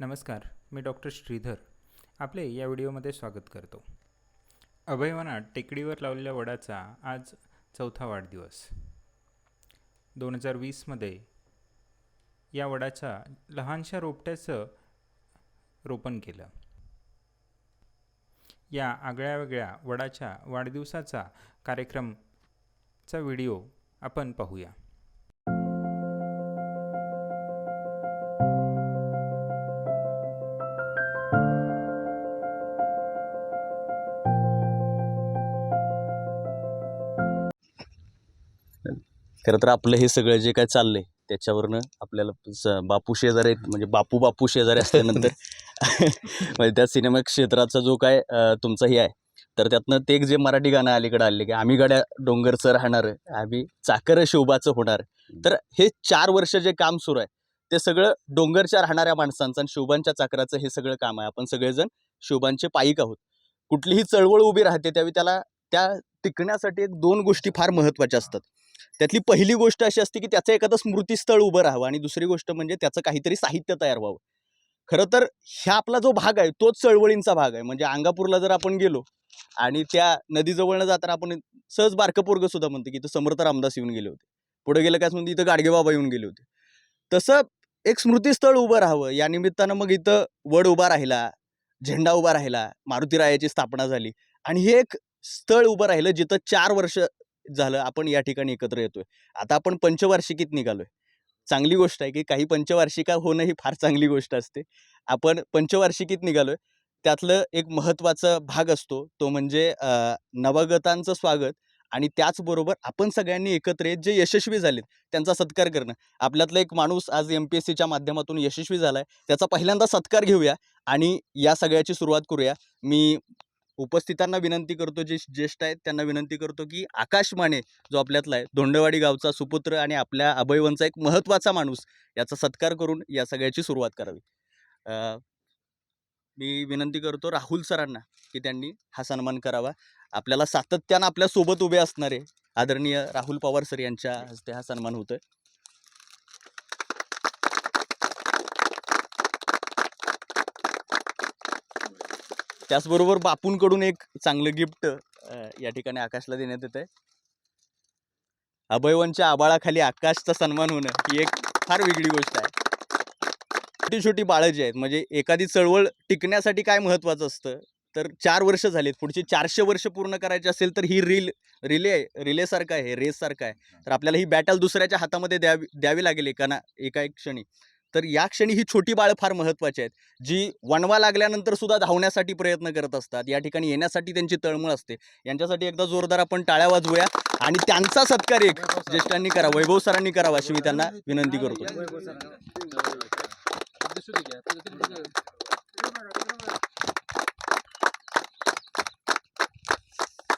नमस्कार मी डॉक्टर श्रीधर. आपले या व्हिडिओमध्ये स्वागत करतो. अभयवनात टेकडीवर लावलेल्या वडाचा आज चौथा वाढदिवस. दोन हजार वीसमध्ये या वडाच्या लहानशा रोपट्याचं रोपण केलं. या आगळ्या वेगळ्या वडाच्या वाढदिवसाचा कार्यक्रमचा व्हिडिओ आपण पाहूया. खरं तर आपलं हे सगळं जे काय चाललंय त्याच्यावरनं आपल्याला स- बापू शेजारी आहेत, म्हणजे बापू बापू शेजारी असल्यानंतर म्हणजे त्या सिनेमा क्षेत्राचा जो काय अं, तुमचा हे आहे तर त्यातनं ते एक जे मराठी गाणं अलीकडे आले की आम्ही गड्या डोंगरचं राहणार आम्ही चाकर शोभाचं होणार. तर हे चार वर्ष जे काम सुरू आहे ते सगळं डोंगरच्या राहणाऱ्या माणसांचं आणि शोभांच्या चाकराचं हे सगळं काम आहे. आपण सगळेजण शोभांचे पायिक आहोत. कुठलीही चळवळ उभी राहते त्यावेळी त्याला त्या टिकण्यासाठी एक दोन गोष्टी फार महत्त्वाच्या असतात. त्यातली पहिली गोष्ट अशी असते की त्याचं एखादं स्मृतीस्थळ उभं राहावं आणि दुसरी गोष्ट म्हणजे त्याचं काहीतरी साहित्य तयार व्हावं. खरं तर ह्या आपला जो भाग आहे तोच चळवळींचा भाग आहे. म्हणजे अंगापूरला जर आपण गेलो आणि त्या नदीजवळनं जाताना आपण सहज बारकं सुद्धा म्हणतो की इथं समर्थ रामदास येऊन गेले होते. पुढे गेलं काय म्हणते इथं गाडगे बाबा येऊन गेले होते. तसं एक स्मृतीस्थळ उभं राहावं. या निमित्तानं मग इथं वड उभा राहिला झेंडा उभा राहिला मारुतीरायाची स्थापना झाली. आणि हे एक स्थळ उभं राहिलं जिथं चार वर्ष झालं आपण या ठिकाणी एकत्र येतोय. आता आपण पंचवार्षिकीत निघालोय. चांगली गोष्ट आहे की काही पंचवार्षिका होणं ही फार चांगली गोष्ट असते. आपण पंचवार्षिकीत निघालोय. त्यातलं एक महत्त्वाचा भाग असतो तो म्हणजे नवगतांचं नवागतांचं स्वागत आणि त्याचबरोबर आपण सगळ्यांनी एकत्र येत जे यशस्वी झालेत त्यांचा सत्कार करणं. आपल्यातला एक माणूस आज एम पी एस सीच्या माध्यमातून यशस्वी झाला आहे त्याचा पहिल्यांदा सत्कार घेऊया आणि या सगळ्याची सुरुवात करूया. मी उपस्थितांना विनंती करतो जे ज्येष्ठ आहेत त्यांना विनंती करतो की आकाश माने जो आपल्यातला आहे धोंडेवाडी गावचा सुपुत्र आणि आपल्या अभयवनचा एक महत्त्वाचा माणूस याचा सत्कार करून या सगळ्याची सुरुवात करावी. मी विनंती करतो राहुल सरांना की त्यांनी हा सन्मान करावा. आपल्याला सातत्यानं आपल्यासोबत उभे असणारे आदरणीय राहुल पवार सर यांच्या हस्ते हा सन्मान होतोय. त्याचबरोबर बापूंकडून एक चांगलं गिफ्ट या ठिकाणी आकाशला देण्यात येत आहे अभयवनच्या आबाळाखाली आकाशचा सन्मान होणं ही एक फार वेगळी गोष्ट आहे. छोटी छोटी बाळं जी आहेत म्हणजे एखादी चळवळ टिकण्यासाठी काय महत्त्वाचं असतं? तर चार वर्ष झालीत पुढची चारशे वर्ष पूर्ण करायची असेल तर ही रील रिले रिलेसारखं आहे रेससारखं आहे. तर आपल्याला ही बॅटल दुसऱ्याच्या हातामध्ये द्यावी द्यावी लागेल एका ना एका एक क्षणी. तर या क्षणी ही छोटी बाळं फार महत्त्वाची आहेत जी वणवा लागल्यानंतर सुद्धा धावण्यासाठी प्रयत्न करत असतात. या ठिकाणी येण्यासाठी त्यांची तळमळ असते. यांच्यासाठी एकदा जोरदार आपण टाळ्या वाजवूया आणि त्यांचा सत्कार एक ज्येष्ठांनी करा वैभव सरांनी करावा अशी मी त्यांना विनंती करतो.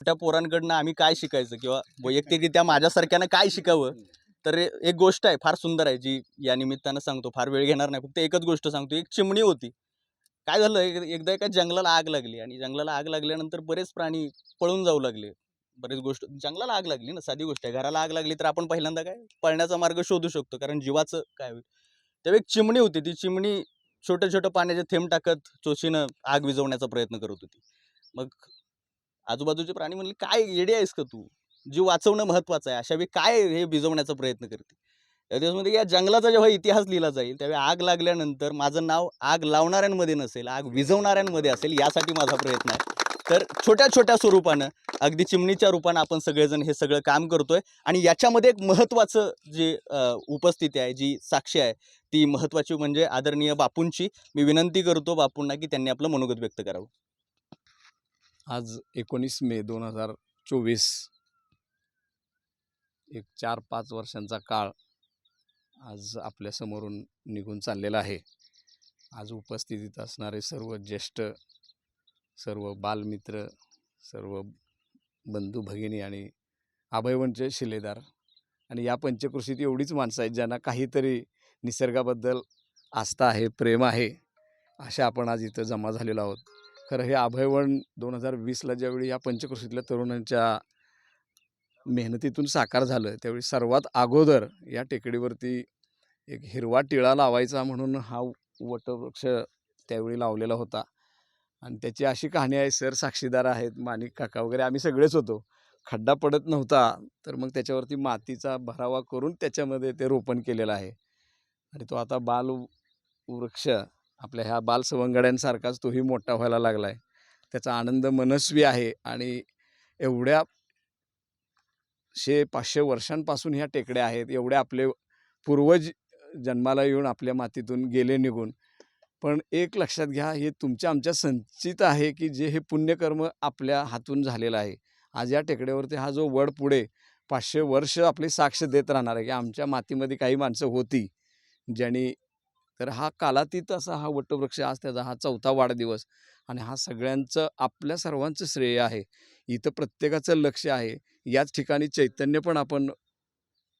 त्या पोरांकडनं आम्ही काय शिकायचं किंवा वैयक्तिकरित्या माझ्यासारख्यानं काय शिकावं? तर एक गोष्ट आहे फार सुंदर आहे जी या निमित्तानं सांगतो फार वेळ घेणार नाही फक्त एकच गोष्ट सांगतो एक चिमणी होती. काय झालं एक- एकदा एका जंगलाला आग लागली आणि जंगलाला आग लागल्यानंतर बरेच प्राणी पळून जाऊ लागले बरेच गोष्ट जंगलाला आग लागली ना साधी गोष्ट आहे घराला आग लागली तर आपण पहिल्यांदा काय पळण्याचा मार्ग शोधू शकतो कारण जीवाचं काय होईल. तेव्हा एक चिमणी होती ती चिमणी छोट्या छोट्या पाण्याचे थेंब टाकत चोचीनं आग विझवण्याचा प्रयत्न करत होती. मग आजूबाजूचे प्राणी म्हणले काय येडे आहेस का तू? जीव वाचवणं महत्त्वाचं आहे अशा वेळी काय हे भिजवण्याचा प्रयत्न करते? त्या दिवसमध्ये म्हणजे या जंगलाचा जेव्हा इतिहास लिहिला जाईल त्यावेळी आग लागल्यानंतर माझं नाव आग लावणाऱ्यांमध्ये नसेल आग विझवणाऱ्यांमध्ये असेल यासाठी माझा प्रयत्न आहे. तर छोट्या छोट्या स्वरूपानं अगदी चिमणीच्या रूपानं आपण सगळेजण हे सगळं काम करतोय आणि याच्यामध्ये एक महत्त्वाचं जे उपस्थिती आहे जी साक्षी आहे ती महत्त्वाची म्हणजे आदरणीय बापूंची. मी विनंती करतो बापूंना की त्यांनी आपलं मनोगत व्यक्त करावं. आज एकोणीस मे दोन हजार चोवीस एक चार पाच वर्षांचा काळ आज आपल्यासमोरून निघून चाललेला आहे. आज उपस्थितीत असणारे सर्व ज्येष्ठ सर्व बालमित्र सर्व बंधू भगिनी आणि अभयवंचे शिलेदार आणि या पंचकृषीत एवढीच माणसं आहेत ज्यांना काहीतरी निसर्गाबद्दल आस्था आहे प्रेम आहे अशा आपण आज इथं जमा झालेलो आहोत. खरं हे अभयवण दोन हजार वीसला ज्यावेळी या पंचकृषीतल्या तरुणांच्या मेहनतीतून साकार झालं त्यावेळी सर्वात अगोदर या टेकडीवरती एक हिरवा टिळा लावायचा म्हणून हा वटवृक्ष त्यावेळी लावलेला होता. आणि त्याची अशी कहाणी आहे सर साक्षीदार आहेत माणिक काका वगैरे आम्ही सगळेच होतो. खड्डा पडत नव्हता तर मग त्याच्यावरती मातीचा भरावा करून त्याच्यामध्ये ते रोपण केलेलं आहे. आणि तो आता बाल वृक्ष आपल्या ह्या बाल सवंगड्यांसारखाच तोही मोठा व्हायला लागला आहे त्याचा आनंद मनस्वी आहे आणि एवढ्या शे पाचशे वर्षांपासून ह्या टेकड्या आहेत. एवढे आपले पूर्वज जन्माला येऊन आपल्या मातीतून गेले निघून. पण एक लक्षात घ्या हे तुमच्या आमच्या संचित आहे की जे हे पुण्यकर्म आपल्या हातून झालेलं आहे. आज या टेकड्यावरती हा जो वड पुढे पाचशे वर्ष आपली साक्ष देत राहणार आहे की आमच्या मातीमध्ये काही माणसं होती ज्यांनी तर हा कालातीत असा हा वटवृक्ष आज त्याचा हा चौथा वाढदिवस आणि हा सगळ्यांचं आपल्या सर्वांचं श्रेय आहे. इथं प्रत्येकाचं लक्ष आहे. याच ठिकाणी चैतन्य पण आपण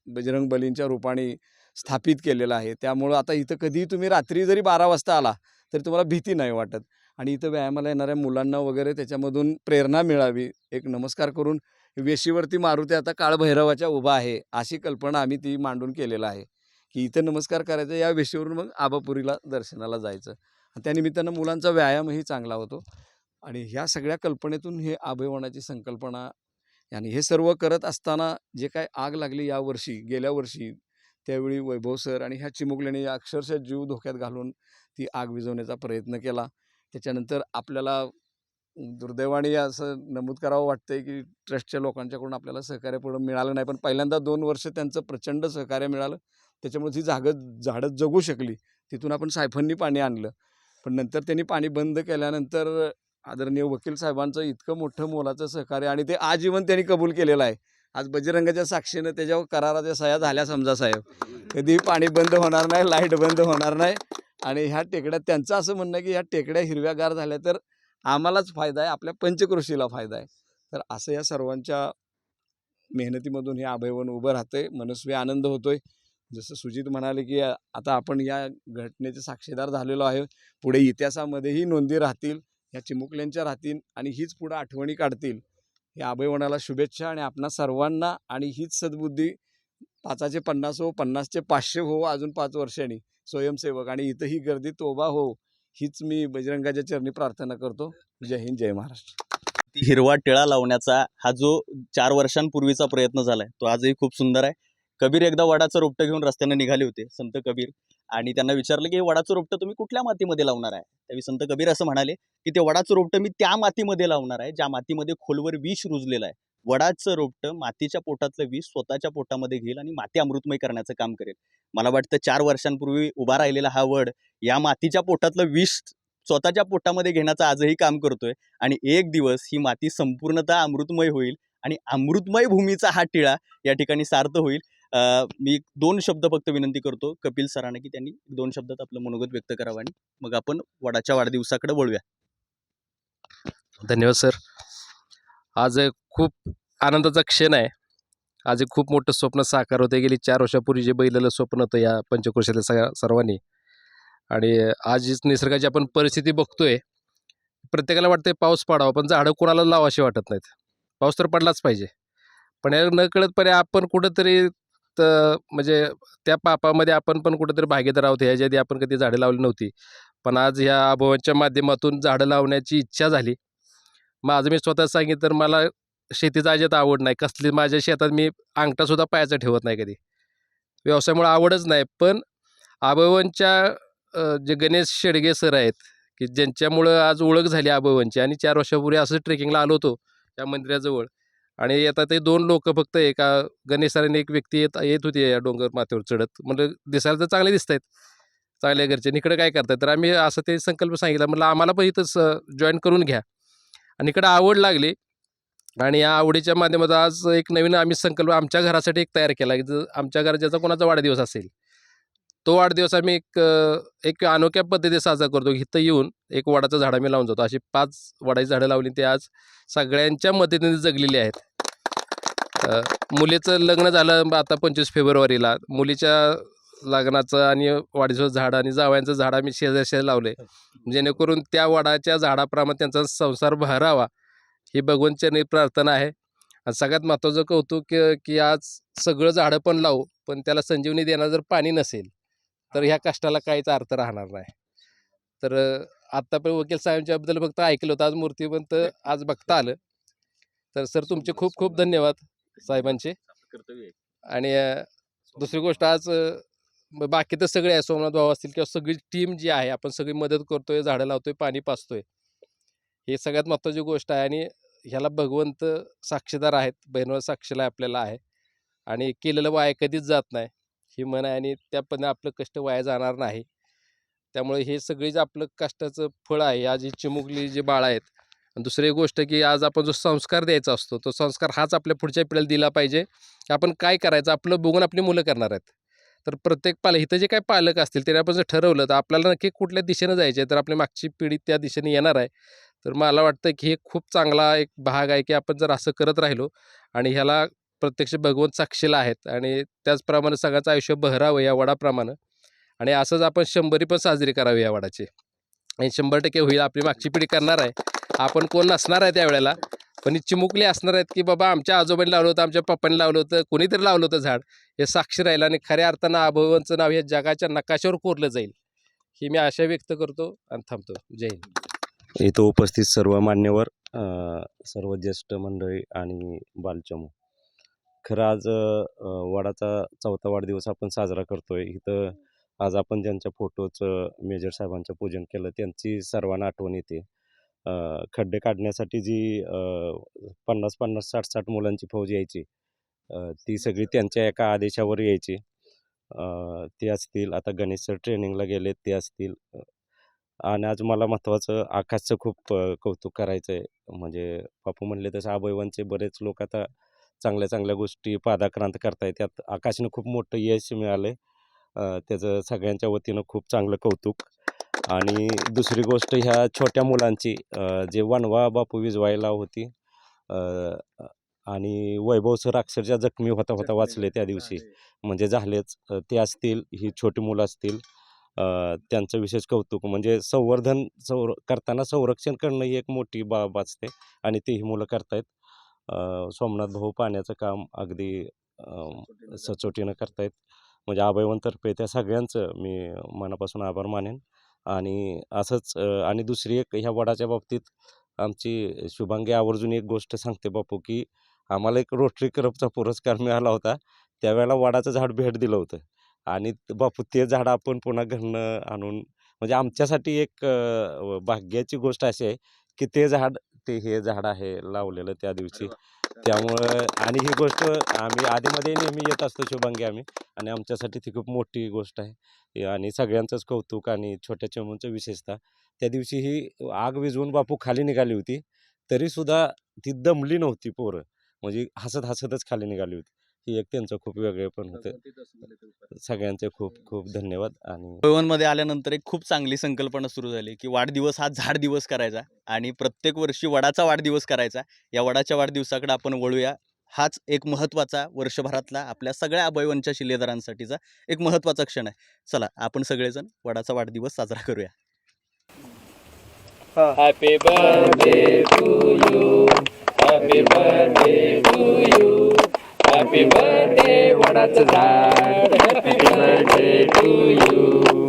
बजरंग बलींच्या रूपाने स्थापित केलेलं आहे. त्यामुळं आता इथं कधीही तुम्ही रात्री जरी बारा वाजता आला तरी तुम्हाला भीती नाही वाटत. आणि इथं व्यायामाला येणाऱ्या मुलांना वगैरे त्याच्यामधून प्रेरणा मिळावी एक नमस्कार करून वेशीवरती मारुती आता काळभैरवाच्या उभा आहे अशी कल्पना आम्ही ती मांडून केलेलं आहे. की इथं नमस्कार करायचा या वेशीवरून मग आबापुरीला दर्शनाला जायचं. आणि त्यानिमित्तानं मुलांचा व्यायामही चांगला होतो. आणि ह्या सगळ्या कल्पनेतून हे आभयवनाची संकल्पना आणि हे सर्व करत असताना जे काय आग लागली यावर्षी गेल्या वर्षी त्यावेळी वैभव सर आणि ह्या चिमुकल्याने अक्षरशः जीव धोक्यात घालून ती आग विझवण्याचा प्रयत्न केला. त्याच्यानंतर आपल्याला दुर्दैवाने असं नमूद करावं वाटतंय की ट्रस्टच्या लोकांच्याकडून आपल्याला सहकार्य पुढं मिळालं नाही. पण पहिल्यांदा दोन वर्ष त्यांचं प्रचंड सहकार्य मिळालं. त्याच्यामुळे ती जागं झाडं जगू शकली. तिथून आपण सायफननी पाणी आणलं. पण नंतर त्यांनी पाणी बंद केल्यानंतर आदरणीय वकील साहेबांचं इतकं मोठं मोलाचं सहकार्य आणि ते आजीवन त्यांनी कबूल केलेलं आहे. आज बजरंगाच्या साक्षीनं त्याच्यावर कराराच्या सह्या झाल्या समजा साहेब. कधीही पाणी बंद होणार नाही लाइट बंद होणार नाही आणि ह्या टेकड्या त्यांचं असं म्हणणं आहे की ह्या टेकड्या हिरव्यागार झाल्या तर आम्हालाच फायदा आहे आपल्या पंचकृषीला फायदा आहे. तर असं या सर्वांच्या मेहनतीमधून हे अभयवन उभं राहतंय मनस्वी आनंद होतोय. जसं सुजित म्हणाले की आता आपण या घटनेचे साक्षीदार झालेलो आहे पुढे इतिहासामध्येही नोंदी राहतील. ह्या चिमुकल्यांच्या राहतील आणि हीच पुढं आठवणी काढतील. या अभयवनाला शुभेच्छा आणि आपणा सर्वांना आणि हीच सद्बुद्धी पाचाचे पन्नास हो पन्नासचे पाचशे हो अजून पाच वर्षांनी स्वयंसेवक आणि इथं ही गर्दी तोबा हो हीच मी बजरंगाच्या चरणी प्रार्थना करतो. जय हिंद जय महाराष्ट्र. ती हिरवा टिळा लावण्याचा हा जो चार वर्षांपूर्वीचा प्रयत्न झाला आहे तो आजही खूप सुंदर आहे. कबीर एकदा वडाचं रोपटं घेऊन रस्त्याने निघाले होते संत कबीर. आणि त्यांना विचारलं की हे वडाचं रोपटं तुम्ही कुठल्या मातीमध्ये लावणार आहे? त्यावेळी संत कबीर असं म्हणाले की ते वडाचं रोपटं मी त्या मातीमध्ये लावणार आहे ज्या मातीमध्ये खोलवर विष रुजलेलं आहे. वडाचं रोपटं मातीच्या पोटातलं विष स्वतःच्या पोटामध्ये घेईल आणि माती अमृतमय करण्याचं काम करेल. मला वाटतं चार वर्षांपूर्वी उभा राहिलेला हा वड या मातीच्या पोटातलं विष स्वतःच्या पोटामध्ये घेण्याचं आजही काम करतोय आणि एक दिवस ही माती संपूर्णतः अमृतमय होईल आणि अमृतमय भूमीचा हा टिळा या ठिकाणी सार्थ होईल. मी दोन शब्द फक्त विनंती करतो कपिल सरांना की त्यांनी दोन शब्दात आपलं मनोगत व्यक्त करावं आणि मग आपण वडाच्या वाढदिवसाकडे वळूया. धन्यवाद सर. आज खूप आनंदाचा क्षण आहे. आज एक खूप मोठं स्वप्न साकार होते गेली चार वर्षापूर्वी जे बैलेलं स्वप्न होतं या पंचक्रोशातल्या सगळ्या सर्वांनी. आणि आज निसर्गाची आपण परिस्थिती बघतोय. प्रत्येकाला वाटतंय पाऊस पडावा पण झाडं कोणाला लावाशी वाटत नाहीत. पाऊस तर पडलाच पाहिजे. पण या न कळतपणे आपण कुठंतरी तर म्हणजे त्या पापामध्ये आपण पण कुठंतरी भागीदार आहोत. ह्याच्या आधी आपण कधी झाडं लावली नव्हती. पण आज ह्या अभवांच्या माध्यमातून झाडं लावण्याची इच्छा झाली. माझं मी स्वतः सांगितलं तर मला शेतीचा अजिबात आवड नाही. कसली माझ्या शेतात मी अंगठासुद्धा पायाचा ठेवत नाही कधी. व्यवसायामुळे आवडच नाही. पण आबवनच्या जे गणेश शेडगे सर आहेत की ज्यांच्यामुळं आज ओळख झाली आबवनची आणि चार वर्षापूर्वी असं ट्रेकिंगला आलो होतो त्या मंदिराजवळ. आणि आता ते दोन लोक फक्त एका गणेश सरांनी एक व्यक्ती येत येत होती या डोंगर माथ्यावर चढत. म्हणजे दिसायला तर चांगले दिसत आहेत चांगल्या घरचे इकडे काय करतात तर आम्ही असं ते संकल्प सांगितला म्हटलं आम्हाला पण इथंच जॉईन करून घ्या. आणि इकडं आवड लागली. आणि या आवडीच्या माध्यमातून आज एक नवीन आम्ही संकल्प आमच्या घरासाठी एक तयार केला की जर आमच्या घरात ज्याचा कोणाचा वाढदिवस असेल तो वाढदिवस आम्ही एक एक अनोख्या पद्धतीने साजरा करतो इथं येऊन एक वडाचं झाड आम्ही लावून जातो. अशी पाच वडाची झाडं लावली ते आज सगळ्यांच्या मदतीने जगलेली आहेत. मुलीचं लग्न झालं आता पंचवीस फेब्रुवारीला. मुलीच्या लग्नाचं आणि वाढदिवस झाड आणि जावयांचं झाड आम्ही शेजार लावले जेणेकरून त्या वडाच्या झाडाप्रमाणे त्यांचा संसार भरावा ही भगवंतचरणी प्रार्थना आहे. आणि सगळ्यात महत्त्वाचं कौतुक की आज सगळं झाडं पण लावू पण त्याला संजीवनी देणार जर पाणी नसेल तर ह्या कष्टाला काहीच अर्थ राहणार नाही. तर आत्ता पण वकील साहेबांच्याबद्दल फक्त ऐकलं होतं आज मूर्तिवंत आज बघता आलं. तर सर तुमचे खूप खूप धन्यवाद. साहेबांचे. आणि अ, दुसरी गोष्ट आज बाकी तर सगळे आहे. सोमनाथ भाऊ असतील किंवा सगळी टीम जी आहे आपण सगळी मदत करतोय झाडं लावतोय पाणी पाचतोय हे सगळ्यात महत्त्वाची गोष्ट आहे आणि ह्याला भगवंत साक्षीदार आहेत. बहिणवर साक्षीला आपल्याला आहे. आणि केलेलं वाया कधीच जात नाही. ही म्हण आहे आणि त्या पण आपलं कष्ट वाया जाणार नाही. त्यामुळे हे सगळी जे आपलं कष्टाचं फळ आहे आज ही चिमुकली जी बाळ आहेत आणि दुसरी एक गोष्ट की आज आपण जो संस्कार द्यायचा असतो तो संस्कार हाच आपल्या पुढच्या पिढीला दिला पाहिजे. की आपण काय करायचं? आपलं बघून आपली मुलं करणार आहेत. तर प्रत्येक पालक इथं जे काय पालक असतील त्याने आपण जर ठरवलं तर आपल्याला नक्की कुठल्या दिशेनं जायचं आहे तर आपली मागची पिढी त्या दिशेने येणार आहे. तर मला वाटतं की हे खूप चांगला एक भाग आहे की आपण जर असं करत राहिलो आणि ह्याला प्रत्यक्ष भगवंत साक्षीला आहेत आणि त्याचप्रमाणे सगळ्याचं आयुष्य बहरावं या वडाप्रमाणे आणि असंच आपण शंभरी पण साजरी करावी या वडाची. आणि शंभर टक्के होईल आपली मागची पिढी करणार आहे. आपण कोण नसणार आहे त्यावेळेला. पण ही चिमुकली असणार आहेत की बाबा आमच्या आजोबांनी लावलं होतं आमच्या पप्पांनी लावलं होतं कोणीतरी लावलं होतं झाड. हे साक्षी राहिलं आणि खऱ्या अर्थानं आभवांचं नाव हे जगाच्या नकाशावर कोरलं जाईल. ही मी आशा व्यक्त करतो आणि थांबतो. जय हिंद. इथं उपस्थित सर्व मान्यवर सर्व ज्येष्ठ मंडळी आणि बालचमू. खरं आज वाडाचा वडाचा चौथा वाढदिवस आपण साजरा करतोय. इथं आज आपण ज्यांच्या फोटोचं मेजर साहेबांचं पूजन केलं त्यांची सर्वांना आठवण येते. खड्डे काढण्यासाठी जी पन्नास पन्नास साठ साठ मुलांची फौज यायची. ती सगळी त्यांच्या एका आदेशावर यायची. ते असतील आता गणेश सर ट्रेनिंगला गेले ते असतील. आणि आज मला महत्त्वाचं आकाशचं खूप कौतुक करायचं आहे म्हणजे बापू म्हणले तसं अभयवांचे बरेच लोक आता चांगल्या चांगल्या गोष्टी पादाक्रांत करतायत. त्यात आकाशनं खूप मोठं यश मिळालं आहे त्याचं सगळ्यांच्या वतीनं खूप चांगलं कौतुक. आणि दुसरी गोष्ट ह्या छोट्या मुलांची जे वनवा बापू विजवायला होती आणि वैभव सर अक्षरशः जखमी होता होता वाचले त्या दिवशी. म्हणजे झालेच. ते असतील ही छोटी मुलं असतील अ, त्यांचं विशेष कौतुक. म्हणजे संवर्धन संर करताना संरक्षण करणं ही एक मोठी बाब असते आणि ते ही मुलं करतायत. अ, सोमनाथ भाऊ पाण्याचं काम अगदी सचोटीनं करतायत. म्हणजे अभयवनतर्फे त्या सगळ्यांचं मी मनापासून आभार मानेन. आणि असंच आणि दुसरी एक ह्या वडाच्या बाबतीत आमची शुभांगी आवर्जून एक गोष्ट सांगते बापू की आम्हाला एक रोटरी क्लबचा पुरस्कार मिळाला होता. त्यावेळेला वडाचं झाड भेट दिलं होतं. आणि बापू ते झाड आपण पुन्हा घरनं आणून म्हणजे आमच्यासाठी एक भाग्याची गोष्ट अशी आहे की ते झाड ते हे झाड आहे लावलेलं त्या दिवशी. त्यामुळं आणि ही गोष्ट आम्ही आधीमध्ये नेहमी येत असतो शुभांगी आम्ही. आणि आमच्यासाठी ती खूप मोठी गोष्ट आहे. आणि सगळ्यांचंच कौतुक आणि छोट्या चमूंचं विशेषतः. त्या दिवशी ही आग विझवून बापू खाली निघाली होती. तरीसुद्धा ती दमली नव्हती पोरं. म्हणजे हसत हसतच खाली निघाली होती. ही एक त्यांचं खूप वेगळे पण होतं. सगळ्यांचे खूप खूप धन्यवाद आणि मध्ये आल्यानंतर एक खूप चांगली संकल्पना सुरू झाली की वाढदिवस हा झाड दिवस करायचा आणि प्रत्येक वर्षी वडाचा वाढदिवस करायचा. या वडाच्या वाढदिवसाकडे आपण वळूया. हाच एक महत्त्वाचा वर्षभरातला आपल्या सगळ्या अभयवनच्या शिलेदारांसाठीचा एक महत्त्वाचा क्षण आहे. चला आपण सगळेजण वडाचा वाढदिवस साजरा करूया. Happy birthday to you happy birthday to you happy birthday वडाचं झाड हॅपी बर्थडे टू यू